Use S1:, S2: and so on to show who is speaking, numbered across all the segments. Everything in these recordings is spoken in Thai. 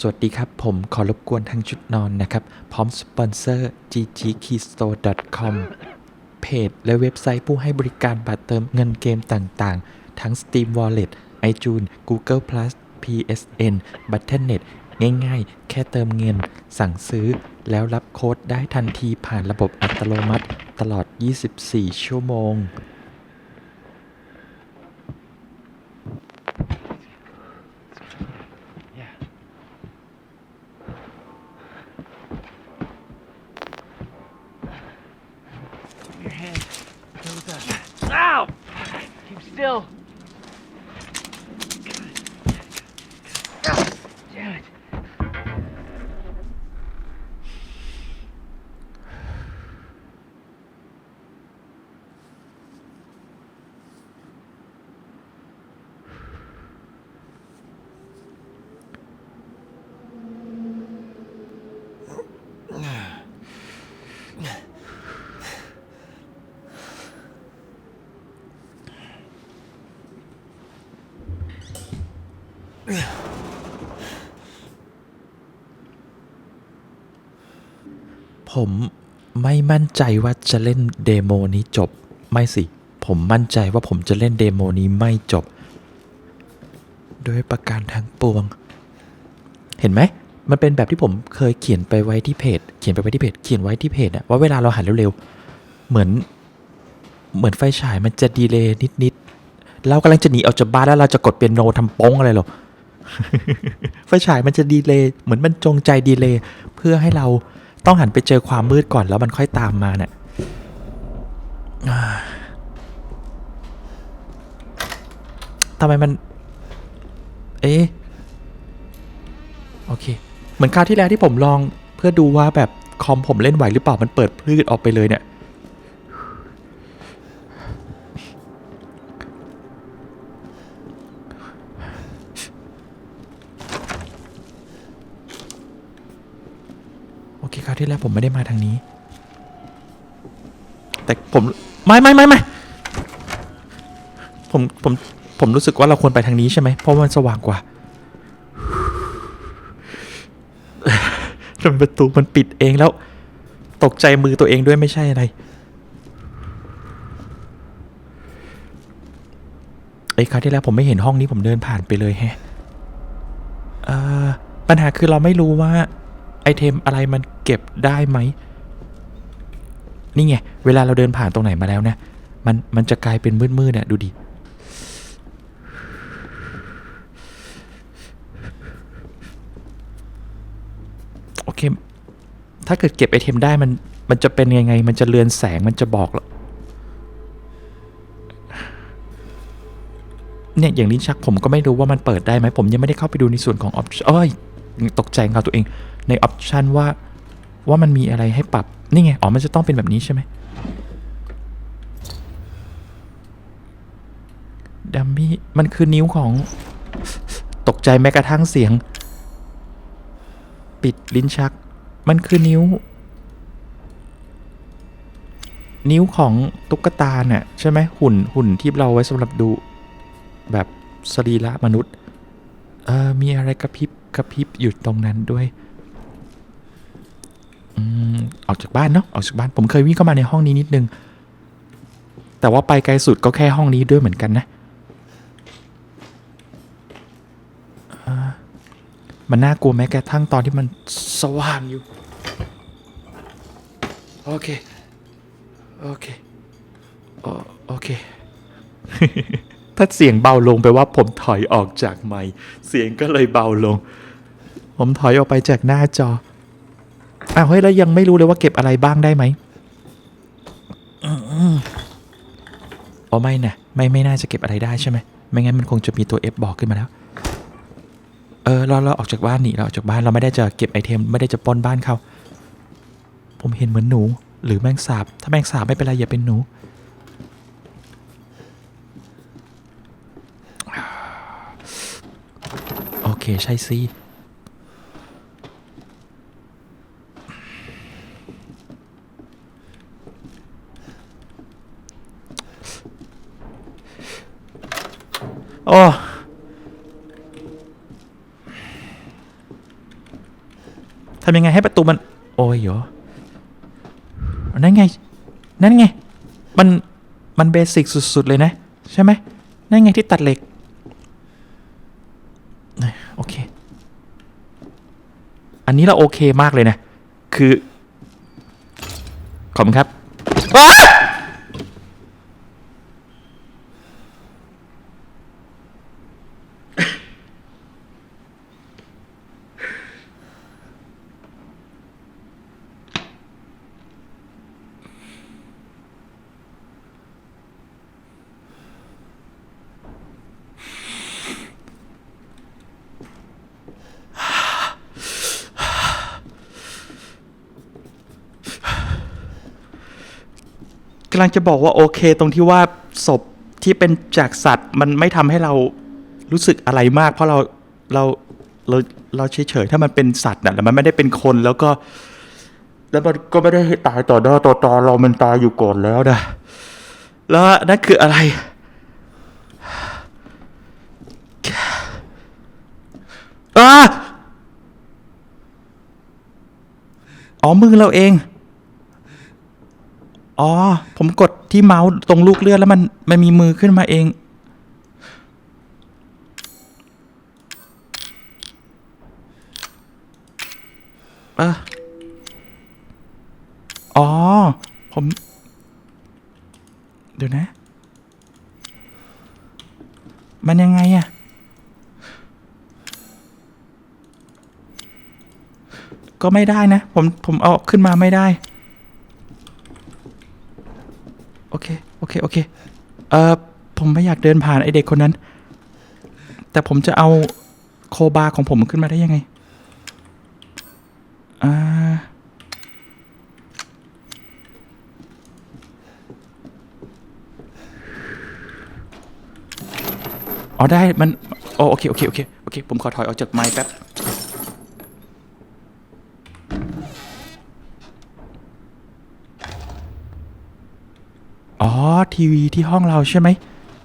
S1: สวัสดีครับ ผมขอรบกวนทางชุดนอนนะครับ พร้อมสปอนเซอร์ ggkeystore.com เพจและเว็บไซต์ผู้ให้บริการบัตรเติมเงินเกมต่างๆ ทั้ง Steam Wallet iTunes Google Plus PSN Battle.net ง่ายๆ แค่เติมเงิน สั่งซื้อ แล้วรับโค้ดได้ทันทีผ่านระบบอัตโนมัติ ตลอด 24 ชั่วโมง
S2: still.
S1: ผมไม่มั่นใจว่าจะเล่นเดโมนี้จบ ไม่สิ ผมมั่นใจว่าผมจะเล่นเดโมนี้ไม่จบด้วยประการทั้งปวง เห็นไหม มันเป็นแบบที่ผมเคยเขียนไปไว้ที่เพจ เขียนไปไว้ที่เพจ เขียนไว้ที่เพจอะว่าเวลาเราหันเร็วๆ เหมือน เหมือนไฟฉายมันจะดีเลย์นิดๆ เรากำลังจะหนีออกจากบ้านแล้วเราจะกดเปียโนทำโป้งอะไรหรอ ไฟฉายมันจะดีเลย์เหมือนมันจงใจดีเลย์เพื่อให้เราต้องหันไปเจอความมืดก่อนแล้วมันค่อยตามมาเนี่ยทำไมมัน เอ๊ะ โอเค เหมือนคราวที่แล้วที่ผมลองเพื่อดูว่าแบบคอมผมเล่นไหวหรือเปล่ามันเปิดพลืดออกไปเลยเนี่ย โอเคคราวที่แล้วผมไม่ได้มาทางนี้ แต่ผมไม่ไม่ไม่ไม่ผมผมผมรู้สึกว่าเราควรไปทางนี้ใช่ไหมเพราะว่ามันสว่างกว่าทำไมประตูมันปิดเองแล้ว ตกใจมือตัวเองด้วยไม่ใช่อะไรไอ้ยคราวที่แล้วผมไม่เห็นห้องนี้ผมเดินผ่านไปเลยแฮะเอ่อปัญหาคือเราไม่รู้ว่าไอเทมอะไรมัน เก็บได้ไหม นี่ไง เวลาเราเดินผ่านตรงไหนมาแล้วนะ มันมันจะกลายเป็นมืดๆเนี่ยดูดิ โอเค ถ้าเกิดเก็บไอเทมได้มันมันจะเป็นยังไง มันจะเลือนแสงมันจะบอกแล้วเนี่ยอย่างลิ้นชักผมก็ไม่รู้ว่ามันเปิดได้ไหมผมยังไม่ได้เข้าไปดูในส่วนของออปชั่นเอ้ยตกใจเงาตัวเองในออปชันว่า ว่ามันมีอะไรให้ปรับ นี่ไง อ๋อ มันจะต้องเป็นแบบนี้ใช่ไหมดัมมี่ มันคือนิ้วของ ตกใจแม้กระทั่งเสียง ปิดลิ้นชัก มันคือนิ้ว นิ้วของตุ๊กตาเนี่ยใช่ไหมหุ่นหุ่นที่เราไว้สำหรับดู แบบสรีระมนุษย์ เออมีอะไรกระพริบกระพริบอยู่ตรงนั้นด้วย ออกจากบ้านเนาะออกจากบ้านผมเคยวิ่งเข้ามาในห้องนี้นิดนึง แต่ว่าไปไกลสุดก็แค่ห้องนี้ด้วยเหมือนกันนะมันน่ากลัวแม้กระทั่งตอนที่มันสว่างอยู่ โอเค โอเค โอโอเค ถ้าเสียงเบาลงแปลว่าผมถอยออกจากไมค์เสียงก็เลยเบาลง ผมถอยออกไปจากหน้าจอ อ้าวเฮ้ยแล้วยังไม่รู้เลยว่าเก็บอะไรบ้างได้ไหมอ๋อไม่นะไม่ไม่น่าจะเก็บอะไรได้ใช่ไหมไม่งั้นมันคงจะมีตัว F บอกขึ้นมาแล้วเออเราเราออกจากบ้านนี่เราออกจากบ้านเราไม่ได้จะเก็บไอเทมไม่ได้จะป้นบ้านเขาผมเห็นเหมือนหนู หรือแมงสาบ ถ้าแมงสาบไม่เป็นไรอย่าเป็นหนูโอเคใช่สิโอ้ ทำยังไงให้ประตูมัน โอ้ยเหรอนั่นไง นั่นไง มัน มันเบสิกสุด ๆ เลยนะ ใช่ไหม นั่นไงที่ตัดเหล็ก โอเค อันนี้เราโอเคมากเลยนะ คือ ขอบคุณครับำลังจะบอกว่าโอเค ตรงที่ว่าศพที่เป็นจากสัตว์มันไม่ทำให้เรารู้สึกอะไรมาก เพราะเราเราเราเราเฉยๆถ้ามันเป็นสัตว์น่ะแล้วมันไม่ได้เป็นคนแล้วก็ แล้วมันก็ไม่ได้ตายต่อหน้าต่อตาเรามันตายอยู่ก่อนแล้วนะแล้วนั่นคืออะไร อ๋อมือเราเอง อ๋อ ผมกดที่เมาส์ตรงลูกเลื่อนแล้วมันมันมีมือขึ้นมาเอง เอออ๋อ ผม เดี๋ยวนะ มันยังไงอะก็ไม่ได้นะ ผม ผมเอาขึ้นมาไม่ได้ โอเค โอเคโอเค เอ่อ ผมไม่อยากเดินผ่านไอเด็กคนนั้น แต่ผมจะเอาโคบาของผมขึ้นมาได้ยังไง อ่า อ๋อได้ มัน โอเค โอเค โอเค โอเค ผมขอถอยออกจากไม้แป๊บ ทีวีที่ห้องเราใช่ไหม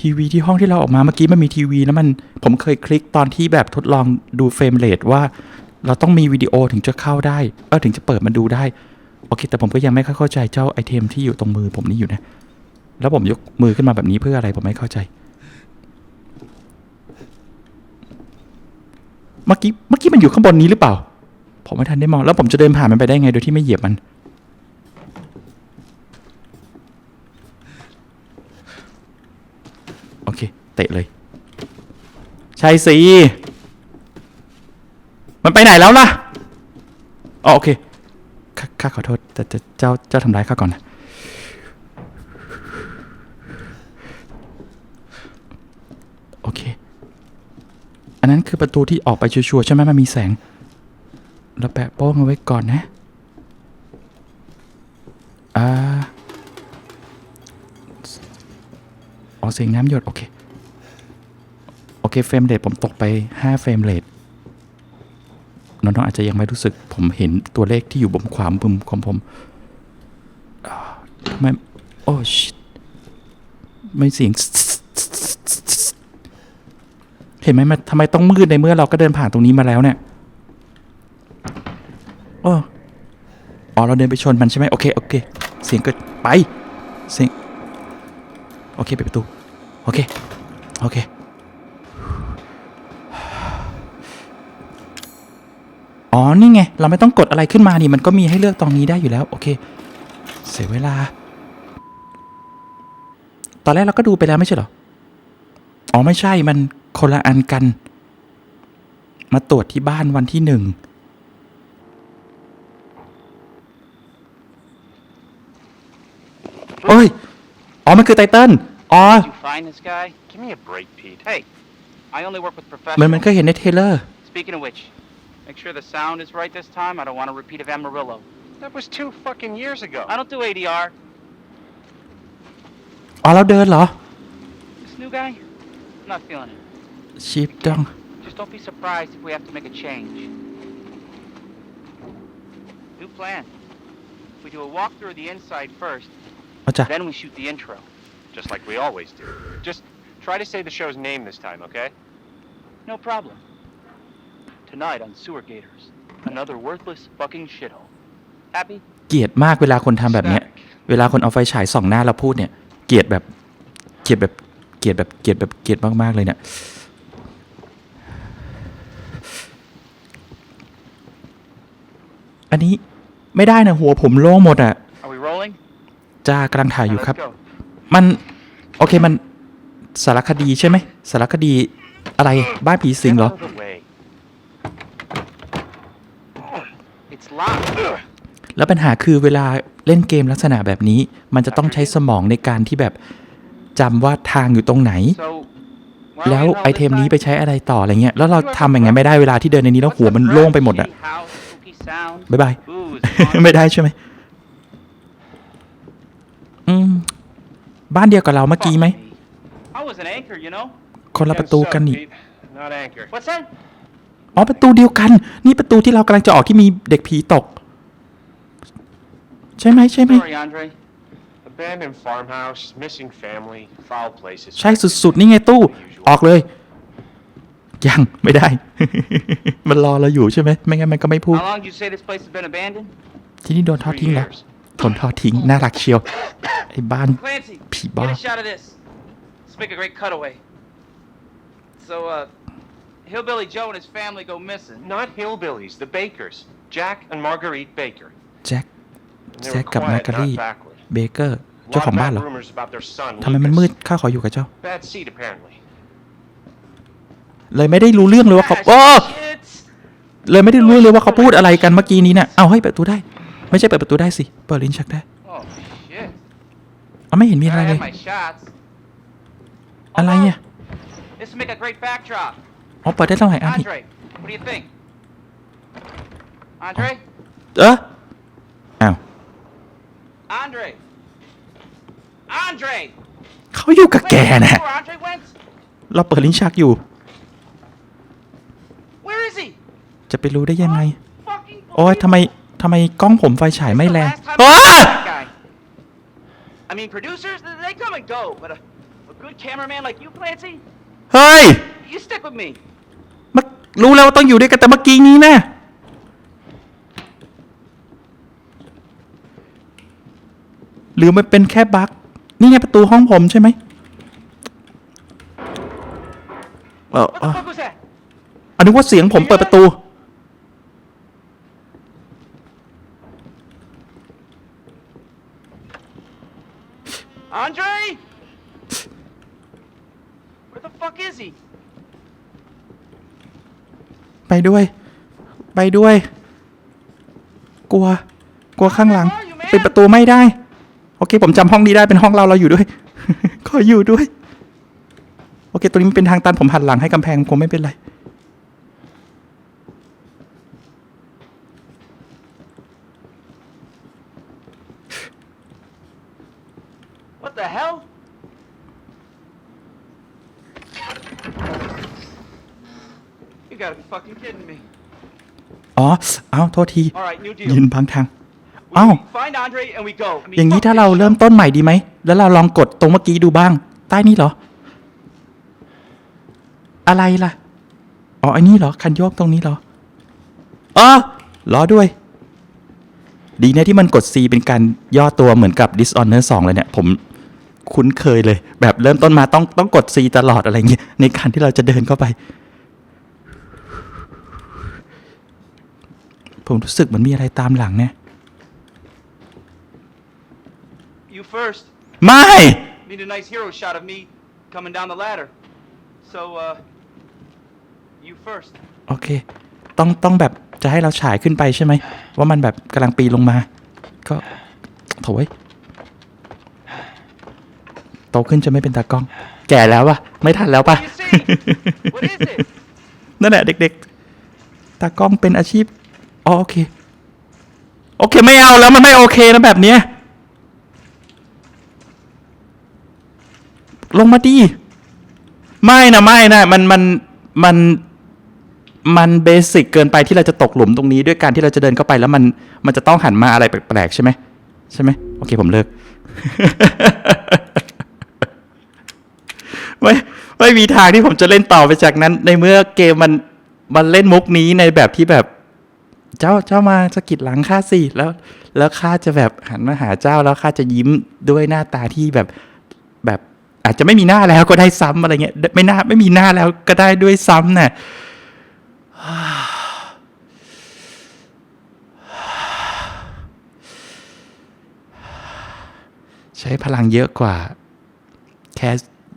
S1: ทีวีที่ห้องที่เราออกมาเมื่อกี้มันมีทีวีแล้วมันผมเคยคลิกตอนที่แบบทดลองดูเฟรมเรทว่า เราต้องมีวิดีโอถึงจะเข้าได้เออถึงจะเปิดมันดูได้โอเค แต่ผมก็ยังไม่ค่อยเข้าใจเจ้าไอเทมที่อยู่ตรงมือผมนี่อยู่นะ แล้วผมยกมือขึ้นมาแบบนี้เพื่ออะไรผมไม่เข้าใจ เมื่อกี้เมื่อกี้มันอยู่ข้างบนนี้หรือเปล่า ผมไม่ทันได้มองแล้วผมจะเดินผ่านมันไปได้ไงโดยที่ไม่เหยียบมัน โอเค เตะเลย ใช่สิมันไปไหนแล้วล่ะอ๋อโอเคข้าข้าขอโทษแต่เจ้าเจ้าทำร้ายข้าก่อนนะโอเค อันนั้นคือประตูที่ออกไปชัวร์ๆใช่ไหมมันมีแสงเราแปะโป้งเอาไว้ก่อนนะ อ่า อ๋อเสียงน้ำหยด โอเค เคเฟรมเรทผมตกไป5เฟรมเรทน้องๆอาจจะยังไม่รู้สึกผมเห็นตัวเลขที่อยู่บนขวามุมของผมทำไมโอ้ชิไม่เสียง เห็นไหมมันทำไมต้องมืดในเมื่อเราก็เดินผ่านตรงนี้มาแล้วเนี่ยโอ้อ๋อเราเดินไปชนมันใช่ไหมโอเคโอเค เสียงเกิดไป เสียง โอเคปิดประตู โอเค โอเค อ๋อ นี่ไง เราไม่ต้องกดอะไรขึ้นมานี่มันก็มีให้เลือกตรงนี้ได้อยู่แล้ว โอเค เสียเวลา ตอนแรกเราก็ดูไปแล้วไม่ใช่เหรอ อ๋อไม่ใช่มันคนละอันกัน มาตรวจที่บ้านวันที่หนึ่งโอ้ย อ๋อ มันคือไตเติ้ลอ๋อ
S3: Did you find this guy?
S4: Give me a break, Pete.
S3: Hey, I only work with
S1: มัน
S3: professionals.
S1: มันก็เห็นในเทรลเลอร์
S3: Speaking of which, make sure the sound is right this time. I don't want a repeat of Amarillo.
S4: That was two fucking years ago.
S3: I don't do ADR.
S1: อ๋อ เราเดินเหรอ
S3: This new guy, I'm not feeling it.
S1: ชีพจ้อง
S3: Just don't be surprised if we have to make a change. New plan. We do a walkthrough of the inside first,
S1: เอาจ้ะ
S3: then we shoot the intro.
S4: Just like we always do. Just try to say the show's name this time, okay?
S3: No problem. Tonight on Sewer Gators. Another worthless fucking shithole. Happy?
S1: เกลียดมากเวลาคนทำแบบเนี้ย เวลาคนเอาไฟฉายส่องหน้าเราพูดเนี่ย เกลียดแบบ เกลียดแบบ เกลียดแบบ เกลียดแบบ เกลียดมากๆเลยเนี่ย อันนี้ไม่ได้นะหัวผมโล่งหมดอะ
S3: Are we rolling?
S1: จ้ากำลังถ่ายอยู่
S3: Now
S1: ครับ
S3: let's go.
S1: มัน โอเคมันสารคดีใช่ไหมสารคดีอะไรบ้านผีสิงเหรอ
S4: Get out of the
S1: แล้วปัญหาคือเวลาเล่นเกมลักษณะแบบนี้ มันจะต้องใช้สมองในการที่แบบจำว่าทางอยู่ตรงไหน
S3: So, where are
S1: แล้ว
S3: we the hell
S1: ไอเทม
S3: this
S1: นี้
S3: time?
S1: ไปใช้อะไรต่ออะไรเงี้ย แล้วเราทำอย่างไงไม่ได้เวลาที่เดินในนี้แล้ว
S3: What's
S1: หัว
S3: the
S1: มันโล่งไปหมด
S3: crap?
S1: อะ
S3: Shitty house, spooky sound.
S1: บ๊ายบาย
S3: Booze,
S1: ไม่ได้ใช่ไหมอืม บ้านเดียวกับเราเมื่อกี้ไหม
S3: I was an anchor, you know.
S1: คนละประตูกันนี่
S4: Pete, not anchor.
S3: What's that?
S1: อ๋อประตูเดียวกัน นี่ประตูที่เรากำลังจะออกที่มีเด็กผีตก ใช่ไหมใช่ไหม
S3: Sorry, Andre.
S4: Abandoned farmhouse, missing family, foul places.
S1: ใช่สุดๆ นี่ไงตู้ ออกเลย ยังไม่ได้ มันรอเราอยู่ใช่ไหมไม่งั้นมันก็ไม่พูด
S3: How long did you say this place has been abandoned?
S1: ที่นี่โดนทอด
S4: Three
S1: ทิ้งแล้ว
S4: years.
S1: ทนทอดทิ้งน่ารักเชียว ไอ้บ้าน
S3: Clancy,
S1: Pete
S3: get a
S1: Bob.
S3: shot of this. Let's make a great cutaway. So, uh, Hillbilly Joe and his family go missing.
S4: Not hillbillies, the Bakers. Jack and Marguerite Baker.
S1: แจ็ค
S4: And they were
S1: Jack กับ
S4: quiet,
S1: Marguerite.
S4: not backward.
S1: เบเกอร์
S4: A
S1: เจ้า
S4: lot
S1: ของ
S4: of
S1: บ้าน
S4: bad
S1: เหรอ
S4: rumors about their son.
S1: ทำไมมันมืด
S4: Lucas.
S1: ข้าขออยู่กับเจ้า
S4: Bad seed, apparently.
S1: เลยไม่ได้รู้เรื่องเลยว่าเขา
S3: Ah,
S1: โอ้
S3: shit.
S1: เลยไม่ได้รู้เลยว่าเขาพูดอะไรกันเมื่อกี้นี้เนี่ยเอาให้เปิดประตูได้ ไม่ใช่เปิดประตูได้สิเปิดลิ้นชักได้
S3: Oh, shit.
S1: เอาไม่เห็นมีอะไร
S3: I
S1: เล
S3: had
S1: ย
S3: my shots.
S1: อะไรอะ
S3: This would make a great backdrop.
S1: อ๋อเปิดได้ตั้งหลายอันนี่
S3: Andre, what do you think? Andre?
S1: เอออ้าว
S3: Andre? Andre!
S1: เขาอยู่กับแก
S3: Wait,
S1: นะ
S3: where Andre went?
S1: เราเปิดลิ้นชักอยู่
S3: Where is he?
S1: จะไปรู้ได้ยังไง
S3: Fucking
S1: โอ้ยทำไมทำไมกล้องผมไฟฉายไม่แรง
S3: It's the last time
S1: โอ้
S3: I
S1: ย
S3: saw that guy. I mean, producers, they come and go, but a, a good cameraman like you, Clancy,
S1: เฮ้ย
S3: you stick with me.
S1: มารู้แล้วว่าต้องอยู่ด้วยกันแต่เมื่อกี้นี้นะ รือมันเป็นแค่บั๊กนี่ไงประตูห้องผมใช่ไหมเออ
S3: What
S1: เอ
S3: the
S1: อ
S3: fuck was that?
S1: อันนึกว่าเสียงผมเปิดประตู
S3: Andre? Where the fuck is he?
S1: ไปด้วย ไปด้วย กลัว กลัวข้างหลัง ปิดประตูไม่ได้โอ เคผมจำห้องนี้ได้เป็นห้องเราเราอยู่ด้วย ขออยู่ด้วย โอเคตัวนี้มันเป็นทางตันผมหันหลังให้กำแพงคงไม่เป็นไร
S3: What the hell? You gotta be fucking kidding me.
S1: อ๋อ เอ้าโทษที
S3: All right, new
S1: ยืน
S3: deal.
S1: พังทาง
S3: We,
S1: Ow.
S3: we find Andre and we go. I mean,
S1: อย่างนี้
S3: fuck
S1: ถ้า
S3: this
S1: เรา
S3: shit.
S1: เริ่มต้นใหม่ดีไหม แล้วเราลองกดตรงเมื่อกี้ดูบ้าง ใต้นี่เหรอ อะไรล่ะ อ๋อ อันนี้เหรอ คันโยกตรงนี้เหรอ อ๋อล้อด้วย ดีนะที่มันกด C เป็นการย่อตัวเหมือนกับ Dishonor 2 เลยเนี่ย ผมคุ้นเคยเลย แบบเริ่มต้นมาต้องต้องกด C ตลอดอะไรเงี้ย ในการที่เราจะเดินเข้าไป ผมรู้สึกเหมือนมีอะไรตามหลังเนี่ย
S3: You first.
S1: ไม่
S3: Need a nice hero shot of me coming down the ladder. So, uh, you first.
S1: โอเค ต้องต้องแบบจะให้เราฉายขึ้นไปใช่ไหม ว่ามันแบบกำลังปีนลงมา ก็โถยโตขึ้นจะไม่เป็นตากล้อง แก่แล้ววะไม่ทันแล้วปะ
S3: What do you see? What is it?
S1: นั่นแหละเด็กๆ ตากล้องเป็นอาชีพ อ๋อโอเค โอเคไม่เอาแล้วมันไม่โอเคนะแบบเนี้ย ลงมาดี ไม่นะไม่นะมันมันมันมันเบสิกเกินไปที่เราจะตกหลุมตรงนี้ด้วยการที่เราจะเดินเข้าไปแล้วมันมันจะต้องหันมาอะไรแปลกๆใช่ไหมใช่ไหมโอเคผมเลิกไม่ไม่มีทางที่ผมจะเล่นต่อไปจากนั้น ในเมื่อเกมมันมันเล่นมุกนี้ในแบบที่แบบ เจ้าเจ้ามาสะกิดหลังข้าสิแล้ว แล้วข้าจะแบบหันมาหาเจ้าแล้วข้าจะยิ้มด้วยหน้าตาที่แบบแบบ อาจจะไม่มีหน้าแล้วก็ได้ซ้ำอะไรเงี้ยไม่น่าไม่มีหน้าแล้วก็ได้ด้วยซ้ำน่ะใช้พลังเยอะกว่า แค่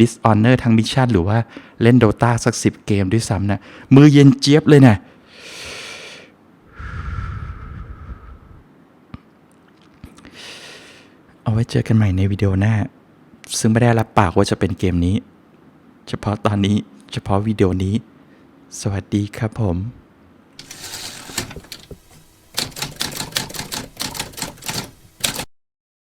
S1: Dishonor ทั้งมิชชั่นหรือว่าเล่นโดตาสักสิบเกมด้วยซ้ำนะ มือเย็นเจี๊ยบเลยนะ เอาไว้เจอกันใหม่ในวิดีโอหน้า ซึ่งไม่ได้รับปากว่าจะเป็นเกมนี้ เฉพาะตอนนี้เฉพาะวิดีโอนี้ สวัสดีครับผม